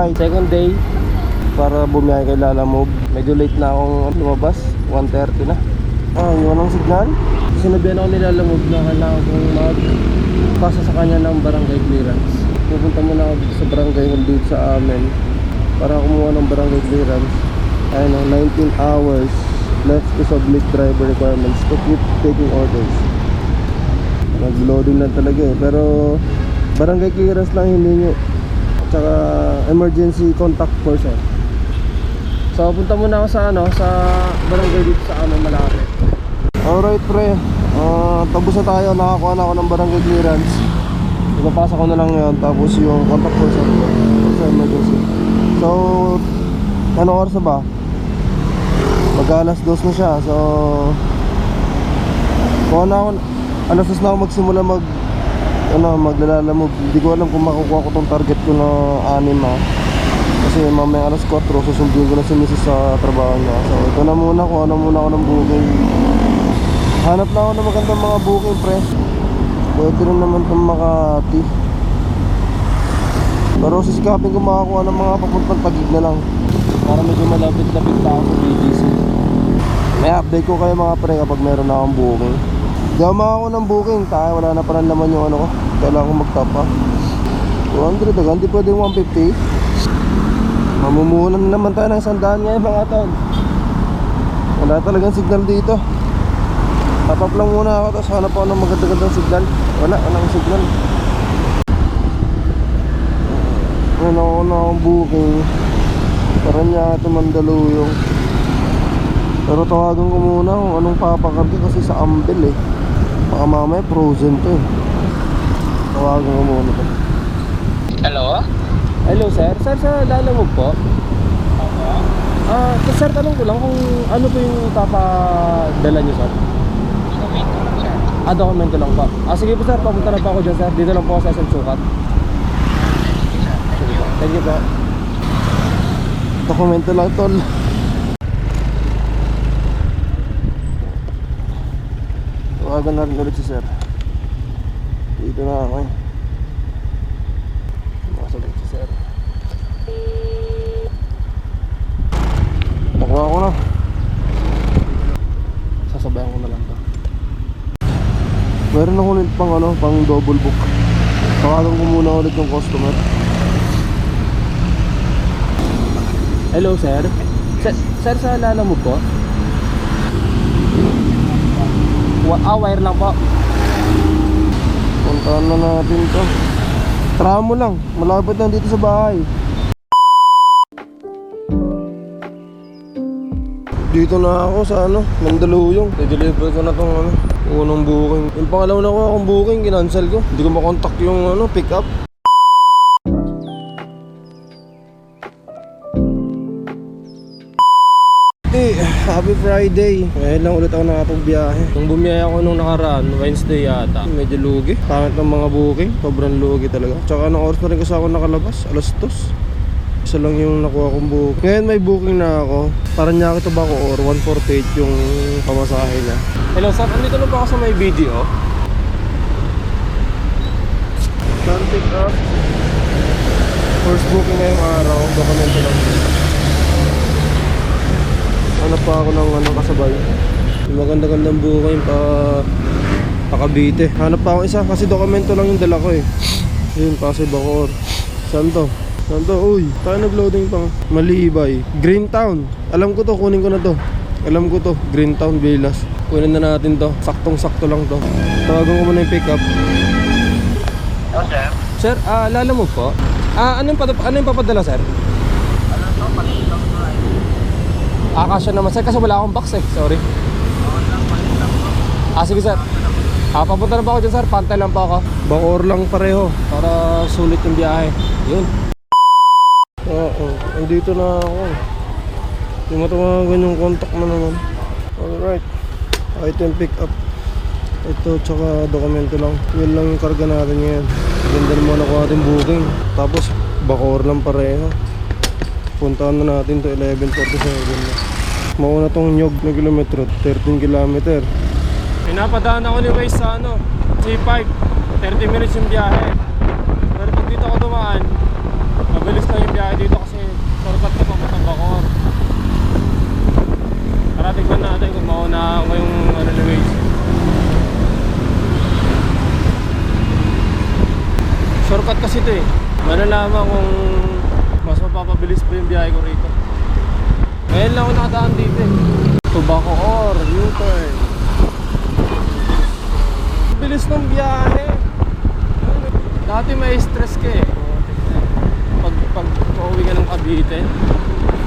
ride. Second day para bumiyahe kay Lala Move. Medyo late na akong lumabas. 1.30 na. Ah, yun ang signal. Sinabihan ako ni Lala Move na kailangan kong mag pasa sa kanya ng barangay clearance. Pupunta muna ako sa barangay hall dito sa amin para kumuha ng barangay clearance. Ayun o, 19 hours left to submit driver requirements to keep taking orders. Nag-loading lang talaga eh. Pero barangay clearance lang hiningi. Tsaka emergency contact person. So punta muna ako sa ano, sa barangay dito sa amin malapit. Alright pre, Ah, tapos na tayo, nakakuha na ako ng barangay clearance. Ipapasa ko na lang yan, tapos yung contact person sa emergency. So, ano oras na ba? Mag-alas dos na siya, so kuha na ako, alas dos na ako magsimula mag ano, maglalala mo. Hindi ko alam kung makukuha ko tong target ko na anim ha. Kasi mamaya alas 4, susundin ko na si Mrs. sa trabaho niya. So, ito na muna, kuha na muna ako ng booking. Hanap na ako ng magandang mga booking, pre. Pwede rin naman itong Makati. Pero sisikapin ko makakuha ng mga papuntang tagig na lang. Para medyo malapit-lapit pa ako sa BGC. May update ko kayo mga pre kapag meron na akong booking. Di ako ng booking, tayo wala na parang naman yung ano ko. Kailangan ko mag-top pa. 200 agad, di pwede 150. Mamumuhunan na naman tayo ng sandaan ngayon mga tol. Wala talagang signal dito. Top up lang muna ako tapos hanap ako ng maganda-gandang signal. Wala, walang signal. Ano ako na akong booking. Paranaque, Mandaluyong. Pero tawagan ko muna kung anong papakarga kasi sa Ambel eh. Baka mamaya frozen to eh. Tawagan ko muna to. Hello? Hello sir, sir sa lala mo po? Ah, uh, sir tanong ko lang kung ano po yung papadala niyo sir? Dokumento lang siya. Ah, dokumento lang po. Ah, sige po sir, papunta na po ako dyan sir. Dito lang po ako sa SM Sukat. Sige po. Thank you po. Dokumento lang tol. Tawagan na rin ulit si sir. Dito na ako eh. Masagot si sir. Nakuha ko na. Sasabayan ko na lang to. Meron ako ulit pang ano, pang double book. Tawagan ko muna ulit yung customer. Hello sir. Sir, sir sa lala mo po? Ah, wire lang po. Puntahan na natin to. Tramo lang. Malapit lang dito sa bahay. Dito na ako sa ano, Mandaluyong. I-deliver ko na tong ano, unang booking. Yung pangalawa na ko akong booking, kinancel ko. Hindi ko makontak yung ano, pick up. Happy Friday. Ngayon lang ulit ako nakapagbiyahe. Nung bumiyahe ako nung nakaraan, Wednesday yata, medyo lugi. Pangit ng mga booking, sobrang lugi talaga. Tsaka anong oras na rin kasi ako nakalabas, alas 2. Isa lang yung nakuha kong booking. Ngayon may booking na ako. Para niya ito ba ako or 148 yung pamasahe niya. Hello sir, andito na ba ako sa may video? Can pick up. First booking ngayong araw, dokumento lang. Hanap pa ako ng ano kasabay. Yung maganda-gandang booking pa pa Cavite. Hanap pa ako isa kasi dokumento lang yung dala ko eh. Yun, Pasay Bacor. Saan to? Saan to? Uy, tayo nag-loading pa. Malibay. Greentown. Alam ko to, kunin ko na to. Alam ko to, Greentown Villas. Kunin na natin to. Saktong-sakto lang to. Tawagan ko muna yung pickup. Oh, sir. Sir, ah, lala mo po? Ah, ano yung, ano yung papadala, sir? Ano to? Palit lang to ay. Ah, kasya naman, sir, kasi wala akong box eh. Sorry. Ah, sige, sir. Ah, papunta na pa ako dyan, sir. Pantay lang pa ako. Bangor lang pareho. Para sulit yung biyahe. Yun. Oo, andito na ako. Yung matawagan yung contact mo naman. Alright. Item pick up. Ito, tsaka dokumento lang. Yun lang yung karga natin ngayon. Ganda naman ako ating booking. Tapos, Bacor lang pareho puntahan na natin to 11.47 mauna tong nyog na kilometro 13 kilometer. Pinapadaan ako ni Waze sa ano C5 30 minutes yung biyahe. Pero pag dito ako dumaan mabilis na yung biyahe dito kasi shortcut ko pamatang bakor tara tignan natin kung mauna ako yung ano ni Waze shortcut kasi ito eh. Malalaman kung mapapabilis pa yung biyahe ko rito. Ngayon lang ako nakadaan dito eh. Tobacco or U-turn. Bilis ng biyahe. Dati may stress ka eh. Pag, pag pauwi ka ng Cavite.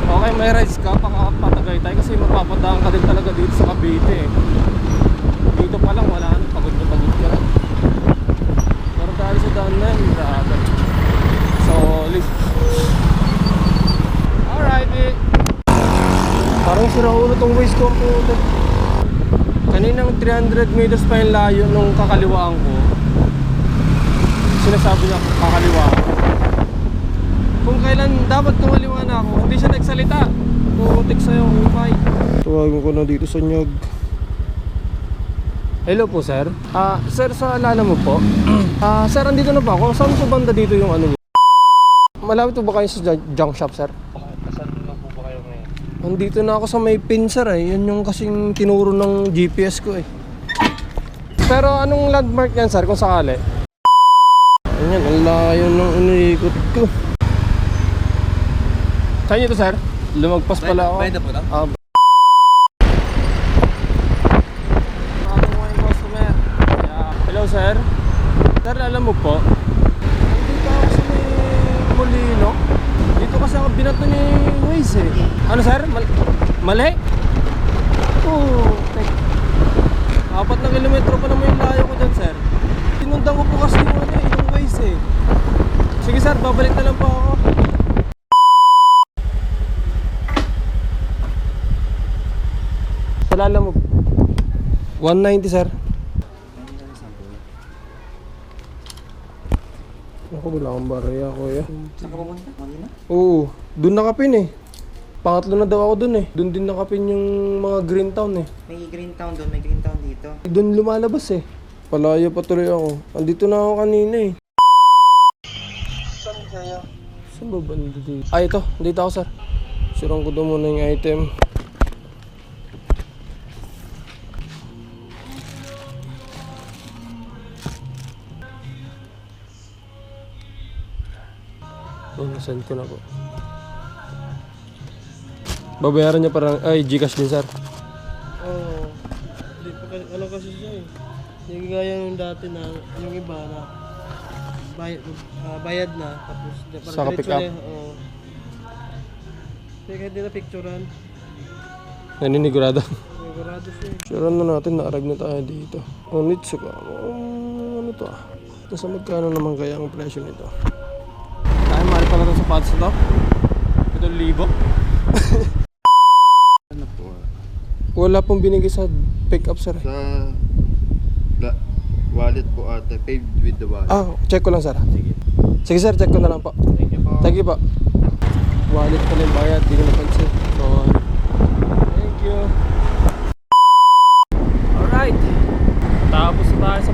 Okay, may rides ka, pakapatagay tayo kasi mapapadaan ka din talaga dito sa Cavite eh. Dito pa lang wala na, pagod na pagod ka. Pero dahil sa daan na yun, grabe. Solid. Alright eh. Parang sira ulo tong waist ko ang puto. Kaninang 300 meters pa yung layo nung kakaliwaan ko. Sinasabi niya kakaliwa ako. Kung kailan dapat kumaliwa na ako, hindi siya nagsalita. Putik sa'yo, umay. Tuwagin ko na dito sa nyog. Hello po sir. Ah, sir sa alala mo po. Ah, sir andito na ba ako? Saan sa banda dito yung ano niyo? Malapit po ba kayo sa junk shop sir? Saan na po ba kayo ngayon? Andito na ako sa may pin sir eh. Yan yung kasing tinuro ng GPS ko eh. Pero anong landmark yan sir kung sakali? Ayan, ang layo ng iniikot ko. Saan nyo to sir? Lumagpas pala ako. Bayad na po na? Ah, Ako mo yung customer. Yeah. Hello sir. Sir, alam mo po, dito ako sa may Molino. Dito kasi ako binato ni Waze eh. Ano sir? Mal mali? Oo. tek. Apat na kilometro pa naman yung layo ko dyan sir. Tinundan ko po kasi yung ano eh, yung Waze eh. Sige sir, babalik na lang po ako. Palala mo. 190 sir. Ako wala akong barya kuya. Saan ka pumunta? Manila? Oo, doon nakapin eh. Pangatlo na daw ako doon eh. Doon din nakapin yung mga Green Town eh. May Green Town doon, may Green Town dito. Doon lumalabas eh. Palayo pa tuloy ako. Andito na ako kanina eh. Saan kaya? Saan ba banda dito? Ah, ito. Dito ako sir. Sirang ko daw muna yung item. Oh, nasend ko na po. Babayaran niya parang, ay, Gcash din sir. Oo. Hindi pa kasi, ano kasi siya eh. Hindi gaya nung dati na, yung iba na, bayad, ah, bayad na, tapos, di, parang Saka diretso pick up. na, Oo. Kaya kahit di na picturean, Naninigurado. sigurado siya eh. Sure na natin, na-arrive na tayo dito. Ngunit sa um, ano to ah? Nasa magkano naman kaya ang presyo nito? Ay, mahal pala itong sapatos na to. Ito, libo. Wala pong binigay sa pick-up sir. Sa la, wallet po ata, paid with the wallet. Ah, check ko lang sir. Sige. Sige sir, check ko na lang po. Thank you po. Thank you po. Wallet pala yung bayad, di ko napansin. So, thank you. Alright. Tapos na tayo sa